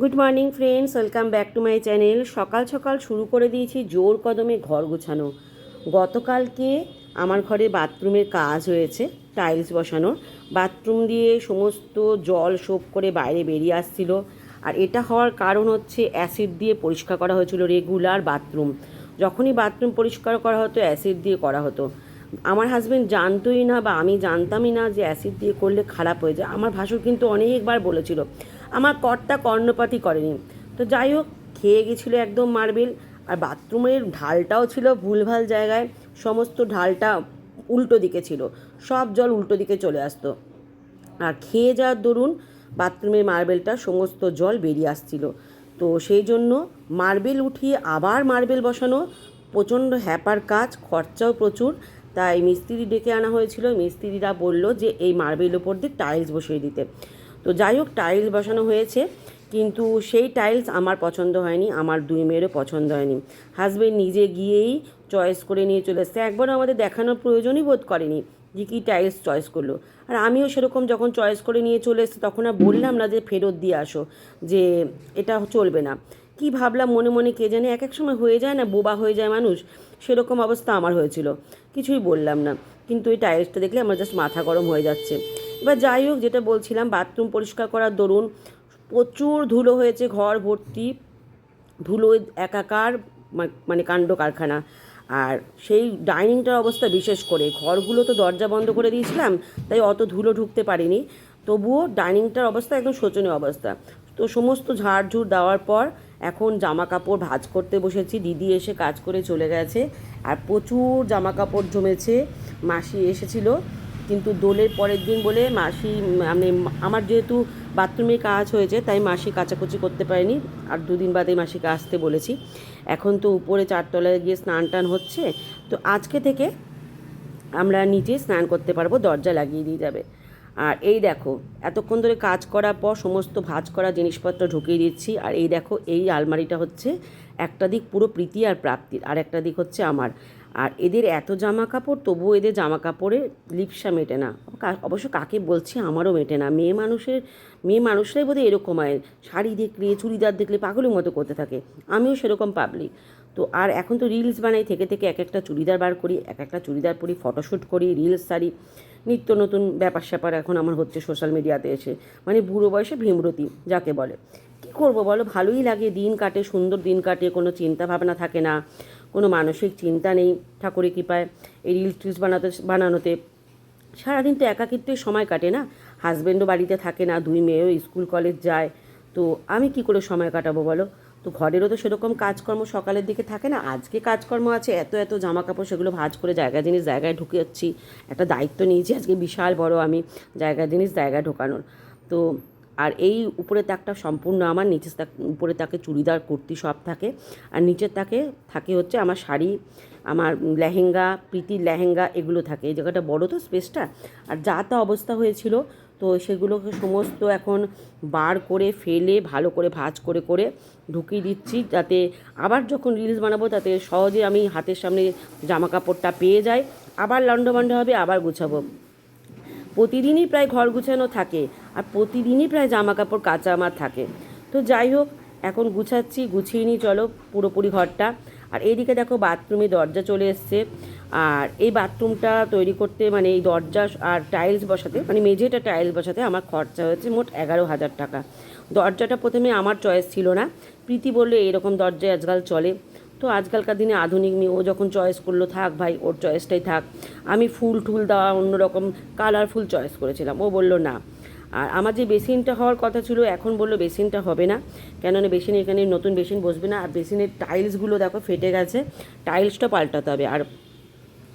Good morning friends welcome back to my channel সকাল সকাল শুরু করে দিয়েছি জোর কদমে ঘর গোছানো। গতকালকে আমার ঘরে বাথরুমের কাজ হয়েছে টাইলস বসানো বাথরুম দিয়ে সমস্ত জল সোপ করে বাইরে বেরিয়ে আসছিল। আর এটা হওয়ার কারণ হচ্ছে অ্যাসিড দিয়ে পরিষ্কার করা হয়েছিল রেগুলার বাথরুম যখনই বাথরুম পরিষ্কার করা হতো অ্যাসিড দিয়ে করা হতো। আমার হাজব্যান্ড জানতোই না বা আমি জানতামই না যে অ্যাসিড দিয়ে করলে খারাপ হয়ে যায়। আমার ভাসুর কিন্তু অনেকবার বলেছিল, আমার কর্তা কর্ণপাতই করেনি। তো যাই হোক, খেয়ে গেছিল একদম মার্বেল। আর বাথরুমের ঢালটাও ছিল ভুলভাল জায়গায়। সমস্ত ঢালটা উল্টো দিকে ছিল। সব জল উল্টো দিকে চলে আসতো। আর খেয়ে যাওয়ার দরুন বাথরুমের মার্বেলটা সমস্ত জল বেরিয়ে আসছিল। তো সেই জন্য মার্বেল উঠিয়ে আবার মার্বেল বসানো। প্রচণ্ড হ্যাপার কাজ, খরচাও প্রচুর। তাই মিস্ত্রি ডেকে আনা হয়েছিল। মিস্ত্রিরা বলল যে, এই মার্বেল ওপর দিয়ে টাইলস বসিয়ে দিতে। তো যাই হোক, টাইলস বসানো হয়েছে, কিন্তু সেই টাইলস আমার পছন্দ হয়নি, আমার দুই মেয়েরও পছন্দ হয়নি। হাজবেন্ড নিজে গিয়েই চয়েস করে নিয়ে চলে এসছে। একবারও আমাদের দেখানোর প্রয়োজনই বোধ করেনি যে কী টাইলস চয়েস করল। আর আমিও সেরকম যখন চয়েস করে নিয়ে চলে এসেছি, তখন আর বললাম না যে, ফেরত দিয়ে আসো, যে এটা চলবে না। কি ভাবলাম, মনে মনে কে জানে, এক এক সময় হয়ে যায় না, বোবা হয়ে যায় মানুষ। সেরকম অবস্থা আমার হয়েছিল। কিছুই বললাম না। কিন্তু এই টাইলসটা দেখলে আমার জাস্ট মাথা গরম হয়ে যাচ্ছে। এবার যাই হোক, যেটা বলছিলাম বাথরুম পরিষ্কার করার দরুন, প্রচুর ধুলো হয়েছে, ঘর ভর্তি, ধুলো একাকার মানে কাণ্ড কারখানা। আর সেই ডাইনিংটার অবস্থা বিশেষ করে। ঘরগুলো তো দরজা বন্ধ করে দিয়েছিলাম, তাই অত ধুলো ঢুকতে পারিনি। তবুও ডাইনিংটার অবস্থা একদম শোচনীয় অবস্থা। তো সমস্ত ঝাড়ঝুড় দেওয়ার পর এখন জামা কাপড় ভাজ করতে বসেছি। দিদি এসে কাজ করে চলে গেছে আর প্রচুর জামা কাপড় জমেছে। মাসি এসেছিল। কিন্তু দোলের পরের দিন বলে মাসি মানে আমার যেহেতু বাথরুমে কাজ হয়েছে, তাই মাসি কাচাকুচি করতে পারেনি। আর দুদিন বাদে মাসিকে আসতে বলেছি। এখন তো উপরে চারতলায় গিয়ে স্নান টান হচ্ছে। তো আজকে থেকে আমরা নিচে স্নান করতে পারব। দরজা লাগিয়ে দিয়ে যাবে। আর এই দেখো, এতক্ষণ ধরে কাজ করার পর সমস্ত ভাঁজ করা জিনিসপত্র ঢুকিয়ে দিচ্ছি। আর এই দেখো, এই আলমারিটা হচ্ছে একটা দিক পুরো প্রীতি আর প্রাপ্তির, আর একটা দিক হচ্ছে আমার। আর এদের এত জামা কাপড় তবুও এদের জামা কাপড়ে লিপসা মেটে না। অবশ্য কাকে বলছি, আমারও মেটে না। মেয়ে মানুষের, মেয়ে মানুষরাই বোধহয় এরকম হয়। শাড়ি দেখলে, চুড়িদার দেখলে পাগলের মতো করতে থাকে। আমিও সেরকম পাবলিক তো আর এখন তো রিলস বানাই, থেকে থেকে এক একটা চুড়িদার বার করি, এক একটা চুড়িদার পরি ফটোশ্যুট করি রিলস সারি। নিত্য নতুন ব্যাপার স্যাপার এখন আমার হচ্ছে সোশ্যাল মিডিয়াতে এসে। মানে বুড়ো বয়সে ভীমরতি, যাকে বলে। কী করব বলো? ভালোই লাগে, দিন কাটে, সুন্দর দিন কাটে, কোনো চিন্তা ভাবনা থাকে না, কোনো মানসিক চিন্তা নেই, ঠাকুরের কৃপায়। এই রিলস টিলস বানাতে, বানানোতে সারাদিন তো একাকিত্বেই সময় কাটে না। হাজব্যান্ডও বাড়িতে থাকে না, দুই মেয়েও স্কুল কলেজ যায়। তো আমি কি করে সময় কাটাবো বলো? তো ঘরেরও তো সেরকম কাজকর্ম সকালের দিকে থাকে না, আজকে কাজকর্ম আছে, এত এত জামা কাপড় সেগুলো ভাঁজ করে জায়গা জিনিস জায়গায় ঢুকে যাচ্ছি একটা দায়িত্ব নিয়েছি, আজকে বিশাল বড় আমি জায়গা জিনিস জায়গায় ঢোকানোর। তো আর এই উপরের তাকটা সম্পূর্ণ আমার, নিচের তাক, উপরে তাকে চুড়িদার, কুর্তি সব থাকে, আর নিচের তাকে থাকে হচ্ছে আমার শাড়ি, আমার লেহেঙ্গা, প্রীতির লেহেঙ্গা, এগুলো থাকে। এই জায়গাটা বড় তো স্পেসটা আর যা তা অবস্থা হয়েছিল তো সেগুলোকে সমস্ত এখন বার করে ফেলে, ভালো করে ভাঁজ করে করে ঢুকিয়ে দিচ্ছি যাতে আবার যখন রিলস বানাবো তাতে সহজে আমি হাতের সামনে জামা কাপড়টা পেয়ে যাই। আবার লন্ডভন্ড হবে, আবার গুছাবো। প্রতিদিনই প্রায় ঘর গুছানো থাকে আর প্রতিদিনই প্রায় জামা কাপড় কাঁচা আমার থাকে। তো যাই হোক, এখন গুছাচ্ছি, গুছিয়ে নিই, চলো পুরোপুরি ঘরটা। আর এইদিকে দেখো, বাথরুমে দরজা চলে এসছে। আর এই বাথরুমটা তৈরি করতে মানে এই দরজা আর টাইলস বসাতে মানে মেঝেটা টাইলস বসাতে আমার খরচা হয়েছে মোট এগারো হাজার টাকা। দরজাটা প্রথমে আমার চয়েস ছিল না। প্রীতি বললে, এরকম দরজায় আজকাল চলে। তো আজকালকার দিনে আধুনিক মেয়ে, ও যখন চয়েস করল, থাক ভাই, ওর চয়েসটাই থাক। আমি ফুল টুল দেওয়া অন্যরকম কালারফুল চয়েস করেছিলাম। ও বলল, না। আর আমার যে বেসিনটা হওয়ার কথা ছিল, এখন বলল, বেসিনটা হবে না। কেননা বেসিন এখানে নতুন বেসিন বসবে না। আর বেসিনের টাইলসগুলো দেখো, ফেটে গেছে। টাইলসটা পাল্টাতে হবে। আর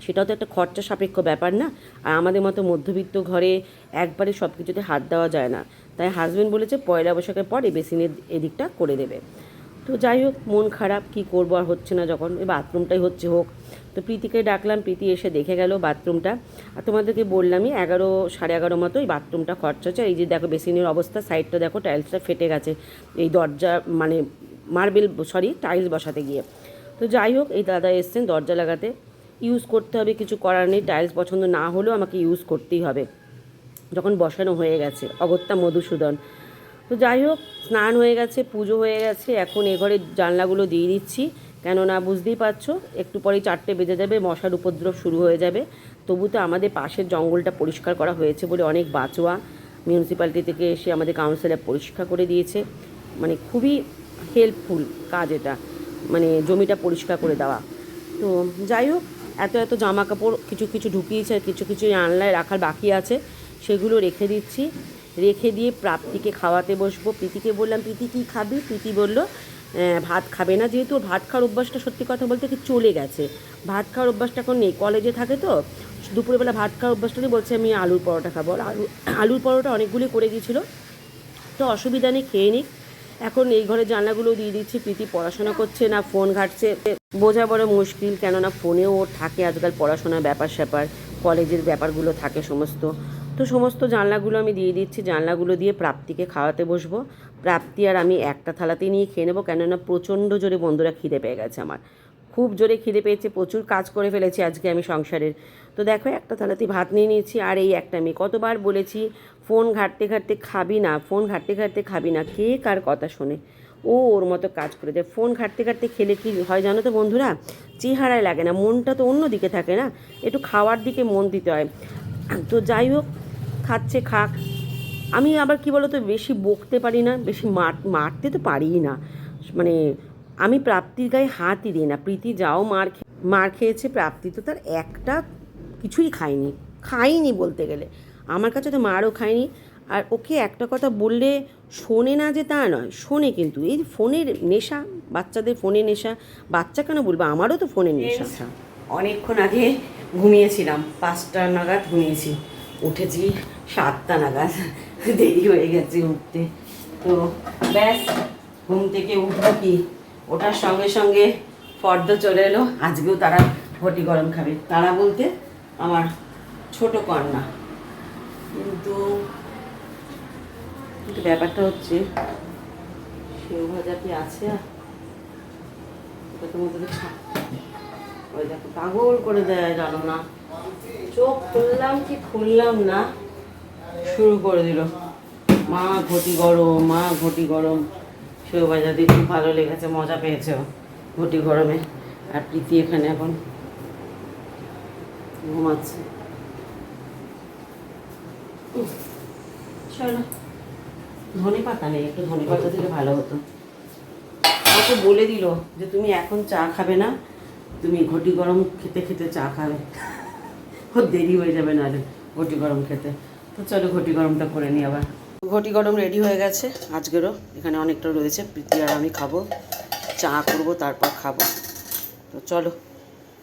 সেটাও তো একটা খরচা সাপেক্ষ ব্যাপার না। আর আমাদের মতো মধ্যবিত্ত ঘরে একবারে সব কিছুতে হাত দেওয়া যায় না। তাই হাজব্যান্ড বলেছে পয়লা বৈশাখের পরে বেসিনের এদিকটা করে দেবে। তো যাই হোক, মন খারাপ, কি করব আর হচ্ছে না যখন, এই বাথরুমটাই হচ্ছে হোক। তো প্রীতিকে ডাকলাম, প্রীতি এসে দেখে গেল বাথরুমটা আর তোমাদেরকে বললামই, এগারো, সাড়ে এগারো মতো এই বাথরুমটা খরচা হচ্ছে। এই যে দেখো বেসিনের অবস্থা সাইডটা দেখো টাইলসটা ফেটে গেছে। এই দরজা মানে মার্বেল সরি টাইলস বসাতে গিয়ে। তো যাই হোক, এই দাদা এসছেন দরজা লাগাতে। ইউজ করতে হবে, কিছু করার নেই টাইলস পছন্দ না হলেও আমাকে ইউজ করতেই হবে। যখন বসানো হয়ে গেছে, অগত্যা মধুসূদন। তো যাই হোক, স্নান হয়ে গেছে, পুজো হয়ে গেছে, এখন এ ঘরের জানলাগুলো দিয়ে দিচ্ছি। কেননা বুঝতেই পারছ, একটু পরেই চারটে বেজে যাবে, মশার উপদ্রব শুরু হয়ে যাবে। তবু তো আমাদের পাশের জঙ্গলটা পরিষ্কার করা হয়েছে বলে অনেক বাঁচোয়া মিউনিসিপ্যালিটি থেকে এসে আমাদের কাউন্সিলর পরিষ্কার করে দিয়েছে। মানে খুবই হেল্পফুল কাজ এটা। মানে জমিটা পরিষ্কার করে দেওয়া। তো যাই হোক এত এত জামা কাপড় কিছু কিছু ঢুকিয়েছে আর কিছু কিছু আনলায় রাখার বাকি আছে, সেগুলো রেখে দিচ্ছি। রেখে দিয়ে প্রাপ্তিকে খাওয়াতে বসবো। প্রীতিকে বললাম, প্রীতি, কী খাবি? প্রীতি বলল ভাত খাবে না। যেহেতু ভাত খাওয়ার অভ্যাসটা সত্যি কথা বলতে কি চলে গেছে। ভাত খাওয়ার অভ্যাসটা এখন নেই। কলেজে থাকে তো, দুপুরবেলা ভাত খাওয়ার অভ্যাসটা নেই, বলছে, আমি আলুর পরোটা খাব। আলু, আলুর পরোটা অনেকগুলি করে গিয়েছিল তো অসুবিধা নেই, খেয়ে নিক। এখন এই ঘরে জানলাগুলো দিয়ে দিচ্ছি, প্রীতি পড়াশোনা করছে না, ফোন ঘাটছে। বোঝা বড় মুশকিল, কেননা ফোনেও ওর থাকে আজকাল পড়াশোনার ব্যাপার স্যাপার, কলেজের ব্যাপারগুলো থাকে সমস্ত। তো সমস্ত জানলাগুলো আমি দিয়ে দিচ্ছি, জানলাগুলো দিয়ে প্রাপ্তিকে খাওয়াতে বসবো। প্রাপ্তি আর আমি একটা থালাতেই নিয়ে খেয়ে নেব, কেননা প্রচণ্ড জোরে বন্ধুরা খিদে পেয়ে গেছে আমার। খুব জোরে খিদে পেয়েছে, প্রচুর কাজ করে ফেলেছি আজকে আমি সংসারের। তো দেখো, একটা থালাতে ভাত নিয়ে নিয়েছি আর এই একটা মেয়ে। কতবার বলেছি, ফোন ঘাটতে ঘাটতে খাবি না, ফোন ঘাটতে ঘাটতে খাবি না, কে কার কথা শোনে? ও ওর মতো কাজ করে দেয়। ফোন ঘাটতে ঘাটতে খেলে কি হয় জানো তো বন্ধুরা? চেহারায় লাগে না, মনটা তো অন্য দিকে থাকে না? একটু খাওয়ার দিকে মন দিতে হয়। তো যাই হোক, খাচ্ছে, খাক। আমি আবার কি বলতো, বেশি বকতে পারি না, বেশি মার, মারতে তো পারিই না। মানে আমি প্রাপ্তির গায়ে হাতই দিই না। প্রীতি যাও মার মার খেয়েছে, প্রাপ্তি তো তার একটা কিছুই খায়নি খাইনি বলতে গেলে। আমার কাছে তো মারও খায়নি। আর ওকে একটা কথা বললে শোনে না যে তা নয় শোনে কিন্তু। এই ফোনের নেশা বাচ্চাদের ফোনের নেশা বাচ্চা কেন বলব? আমারও তো ফোনের নেশা। অনেকক্ষণ আগে ঘুমিয়েছিলাম পাঁচটা নাগাদ ঘুমিয়েছি। উঠেছি সাতটা নাগাদ দেরি হয়ে গেছে উঠতে। তো ব্যাস ঘুম থেকে উঠবো কি? ওটার সঙ্গে সঙ্গে ফর্দ চলে এলো আজকেও তারা ঘটি গরম খাবে। তারা বলতে আমার ছোট কন্যা। কিন্তু কিন্তু ব্যাপারটা হচ্ছে, সেও ভাজা কি আছে ওটা তো ওই দেখো, পাগল করে দেয় জানো না চোখ খুললাম কি খুললাম না, শুরু করে দিল। মা ঘটি গরম, মা ঘটি গরম। সেও বাজাতে খুব ভালো লেগেছে, মজা পেয়েছে ঘটি গরমে। আর প্রীতি এখানে এখন ঘুমাচ্ছে। ধনে পাতা নেই একটু ধনে পাতা দিলে ভালো হতো। আমাকে বলে দিল যে তুমি এখন চা খাবে না তুমি ঘটি গরম খেতে খেতে চা খাবে। ওর দেরি হয়ে যাবে নাহলে ঘটি গরম খেতে। তো চলো ঘটি গরমটা করে নিই আবার। ঘটি গরম রেডি হয়ে গেছে আজকেরও এখানে অনেকটা রয়েছে প্রীতি আর আমি খাব। চা করব তারপর খাব। তো চলো।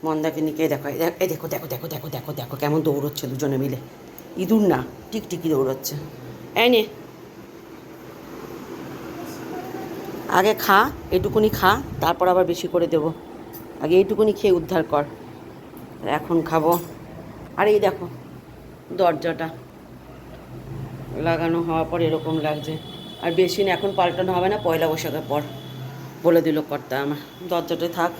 মন্দাকে নিকে দেখো। এই দেখ- দেখো দেখো দেখো দেখো দেখো কেমন দৌড়চ্ছে দুজনে মিলে। ইঁদুর না, টিকটিকি দৌড়চ্ছে। এই নে। আগে খা, এটুকুনি খা, তারপর আবার বেশি করে দেবো। আগে এইটুকুনি খেয়ে উদ্ধার কর। এখন খাব। আর এই দেখো, দরজাটা লাগানো হওয়ার পর এরকম লাগছে। আর বেশি না, এখন পাল্টানো হবে না, পয়লা বৈশাখের পর। বলে দিল কর্তা আমার। দরজাটা থাক।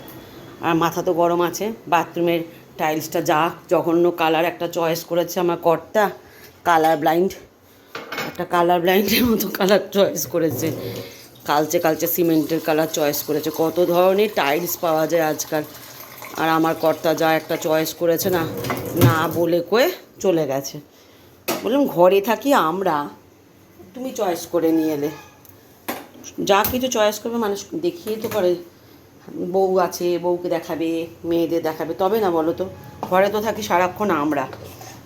মাথা তো গরম আছে বাথরুমের টাইলসটা যা জঘন্য কালার একটা চয়েস করেছে আমার কর্তা কালার ব্লাইন্ড একটা কালার ব্লাইন্ডের মতো কালার চয়েস করেছে, কালচে কালচে সিমেন্টের কালার চয়েস করেছে, কত ধরনের টাইলস পাওয়া যায় আজকাল, আর আমার কর্তা যা একটা চয়েস করেছে না না বলে কয়ে চলে গেছে, বললাম ঘরে থাকি আমরা, তুমি চয়েস করে নিয়ে এলে, যা কিছু চয়েস করবে মানুষ দেখিয়ে তো করে বউ আছে, বউকে দেখাবে, মেয়েদের দেখাবে, তবে না বলো তো? ঘরে তো থাকি সারাক্ষণ আমরা।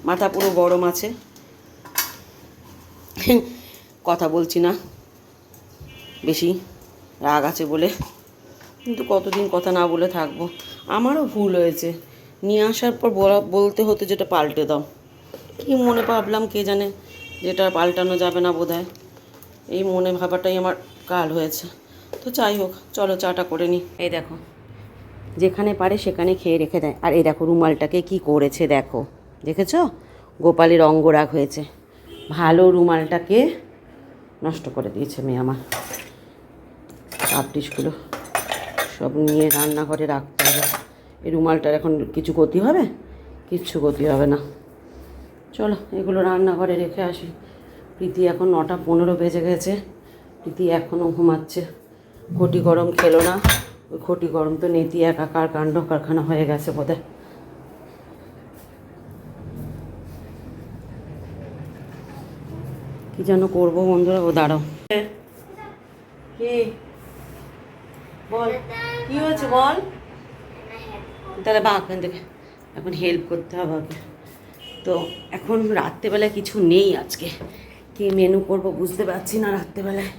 মাথা পুরো গরম আছে। কথা বলছি না। বেশি রাগ আছে বলে। কিন্তু কতদিন কথা না বলে থাকব? আমারও ভুল হয়েছে। নিয়ে আসার পর বলা, বলতে হতো যেটা পাল্টে দাও। কি মনে ভাবলাম কে জানে? যেটা পাল্টানো যাবে না বোধ এই মনে ভাবাটাই আমার কাল হয়েছে। তো যাই হোক, চলো চাটা করে নিই এই দেখো, যেখানে পারে সেখানে খেয়ে রেখে দেয়। আর এই দেখো রুমালটাকে কি করেছে দেখো। দেখেছ? গোপালের অঙ্গরাগ হয়েছে। ভালো রুমালটাকে নষ্ট করে দিয়েছে মেয়ে আমার। কাপটিসগুলো সব নিয়ে রান্নাঘরে রাখতে হবে। এই রুমালটার এখন কিছু গতি হবে? কিচ্ছু গতি হবে না। চলো, এগুলো রান্নাঘরে রেখে আসি। প্রীতি এখন নটা পনেরো বেজে গেছে। প্রীতি এখনও ঘুমাচ্ছে। ঘটি গরম খেলো না। ওই ঘটি গরম তো নেতি একাকার কাণ্ড কারখানা হয়ে গেছে বোধহয়। কি যেন করব বন্ধুরা, ও দাঁড়াও। কি? বল, কি হয়েছে বল? তাহলে বা, এখান থেকে। এখন হেল্প করতে হবে ওকে। তো এখন রাত্রেবেলায় কিছু নেই আজকে। কি মেনু করব বুঝতে পারছি না রাত্রেবেলায়।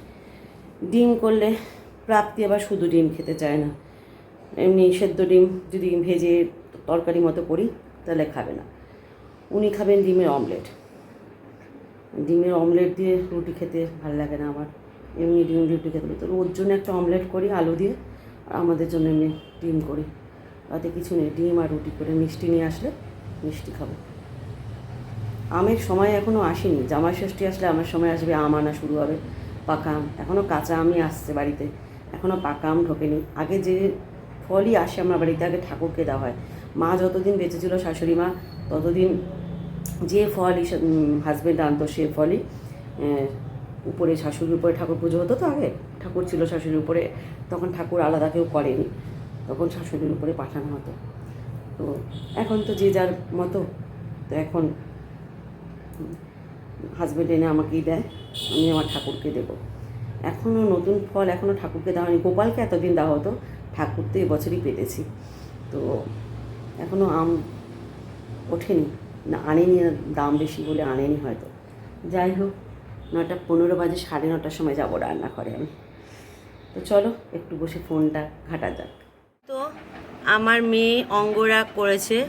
ডিম করলে প্রাপ্তি আবার শুধু ডিম খেতে চায় না। এমনি সেদ্ধ ডিম যদি ভেজে তরকারি মতো করি, তাহলে খাবে না। উনি খাবেন ডিমের অমলেট। ডিমের অমলেট দিয়ে রুটি খেতে ভালো লাগে না আমার। এমনি ডিম রুটি খেতে তো ওর জন্য একটা অমলেট করি, আলু দিয়ে, আর আমাদের জন্য এমনি ডিম করি। তাতে কিছু নেই, ডিম আর রুটি করে মিষ্টি নিয়ে আসলে মিষ্টি খাব। আমের সময় এখনও আসেনি। জামাই ষষ্ঠী আসলে আমার সময় আসবে, আম আনা শুরু হবে, পাকা আম। এখনও কাঁচা আমই আসছে বাড়িতে। এখনও পাকা আম ঢোকেনি। আগে যে ফলই আসে আমার বাড়িতে, আগে ঠাকুরকে দেওয়া হয়। মা যতদিন বেঁচে ছিল, শাশুড়ি মা ততদিন যে ফলই হাজব্যান্ড আনতো, সে ফলই উপরে শাশুড়ির উপরে ঠাকুর পুজো হতো তো আগে। ঠাকুর ছিল শাশুড়ির উপরে, তখন ঠাকুর আলাদা কেউ করেনি। তখন শাশুড়ির উপরে পাঠানো হতো। তো এখন তো যে যার মতো, তো এখন হাজব্যান্ড এনে আমাকেই দেয়, আমি আমার ঠাকুরকে দেবো। এখনও নতুন ফল এখনও ঠাকুরকে দেওয়া হয়নি। গোপালকে এতদিন দেওয়া হতো, ঠাকুর তো এবছরই পেতেছি। তো এখনও আম ওঠেনি। না, আনেনি দাম বেশি বলে আনেনি হয়তো। যাই হোক নটা পনেরো বাজে, সাড়ে নটার সময় যাব রান্না করে আমি। তো চলো, একটু বসে ফোনটা ঘাটা যাক। তো আমার মেয়ে অঙ্গরাগ করেছে,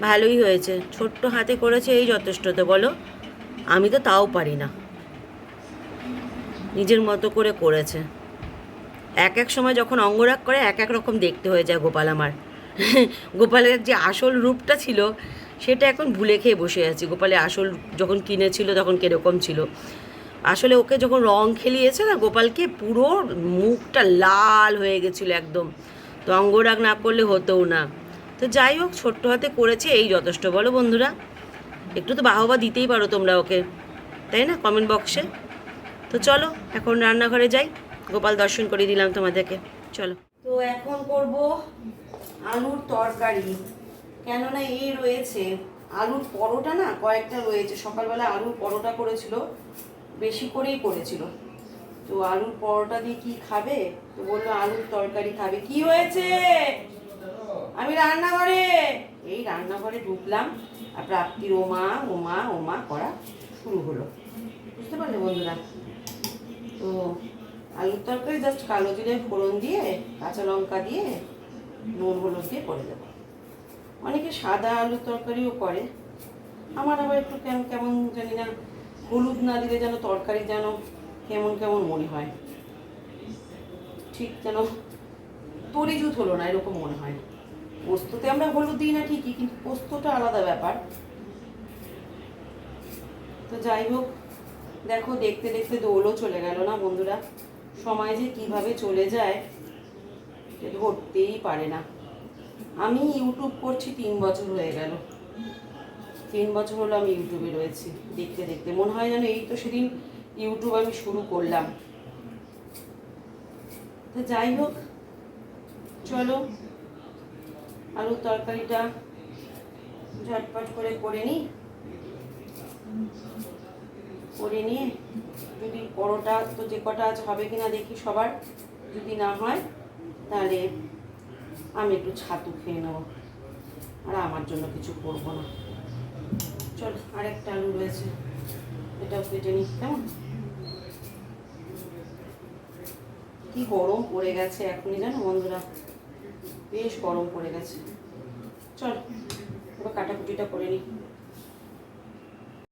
ভালোই হয়েছে। ছোট্ট হাতে করেছে, এই যথেষ্ট তো বলো। আমি তো তাও পারি না। নিজের মতো করে করেছে। এক এক সময় যখন অঙ্গরাগ করে, এক এক রকম দেখতে হয়ে যায় গোপাল আমার। গোপালের যে আসল রূপটা ছিল, সেটা এখন ভুলে খেয়ে বসে আছি। গোপালের আসল যখন কিনেছিল, তখন কীরকম ছিল। আসলে ওকে যখন রং খেলিয়েছে না, গোপালকে পুরো মুখটা লাল হয়ে গেছিল একদম। তো অঙ্গরাগ না করলে হতোও না। তো যাই হোক, ছোট্ট হাতে করেছে, এই যথেষ্ট। বলো বন্ধুরা, একটু তো বাহবা দিতেই পারো তোমরা ওকে। তাই না? কমেন্ট বক্সে তো চলো, এখন রান্নাঘরে যাই। গোপাল দর্শন করে দিলাম তোমাদেরকে। চলো। তো এখন করব আলুর তরকারি। কেননা এই রয়েছে আলুর পরোটা না, কয়েকটা রয়েছে। সকালবেলা আলুর পরোটা করেছিল, বেশি করেই করেছিল। তো আলুর পরোটা দিয়ে কি খাবে? তো বলল, আলুর তরকারি খাবে। কি হয়েছে? আমি রান্নাঘরে। এই রান্নাঘরে ঢুকলাম, আর প্রাপ্তির ওমা ওমা ওমা করা শুরু হলো। বুঝতে পারলে বন্ধুরা? তো আলুর তরকারি জাস্ট কালো জিরে, ফোড়ন দিয়ে, কাঁচা লঙ্কা দিয়ে, নুন হলুদ দিয়ে করে দেবো। অনেকে সাদা আলুর তরকারিও করে। আমার আবার একটু কেমন কেমন জানি না, হলুদ না দিলে যেন তরকারি যেন কেমন কেমন মনে হয়। ঠিক যেন তরিজুত হলো না, এরকম মনে হয়। পোস্ততে আমরা হলুদ দিই না ঠিকই, কিন্তু পোস্তটা আলাদা ব্যাপার। তো যাই হোক দেখো, দেখতে দেখতে দোলও চলে গেল না বন্ধুরা? সময় যে কীভাবে চলে যায় ধরতেই পারে না। আমি ইউটিউব করছি, তিন বছর হয়ে গেল। তিন বছর হলো আমি ইউটিউবে রয়েছি, দেখতে দেখতে। মনে হয় যেন এই তো সেদিন ইউটিউব আমি শুরু করলাম। তো যাই হোক, চলো। আলুর তরকারিটা ঝটপট করে করে নিই। করে নিয়ে যদি পরোটা তো যে কটা আজ হবে কিনা দেখি সবার, যদি না হয়, তাহলে আমি একটু ছাতু খেয়ে নেব। আর আমার জন্য কিছু করব না। চল, আরেকটা আলু রয়েছে। এটাও কেটে নিই, কেমন? কি গরম পড়ে গেছে এখনই জানো বন্ধুরা? বেশ গরম পড়ে গেছে। চল, এবার কাটাকুটিটা করে নিই।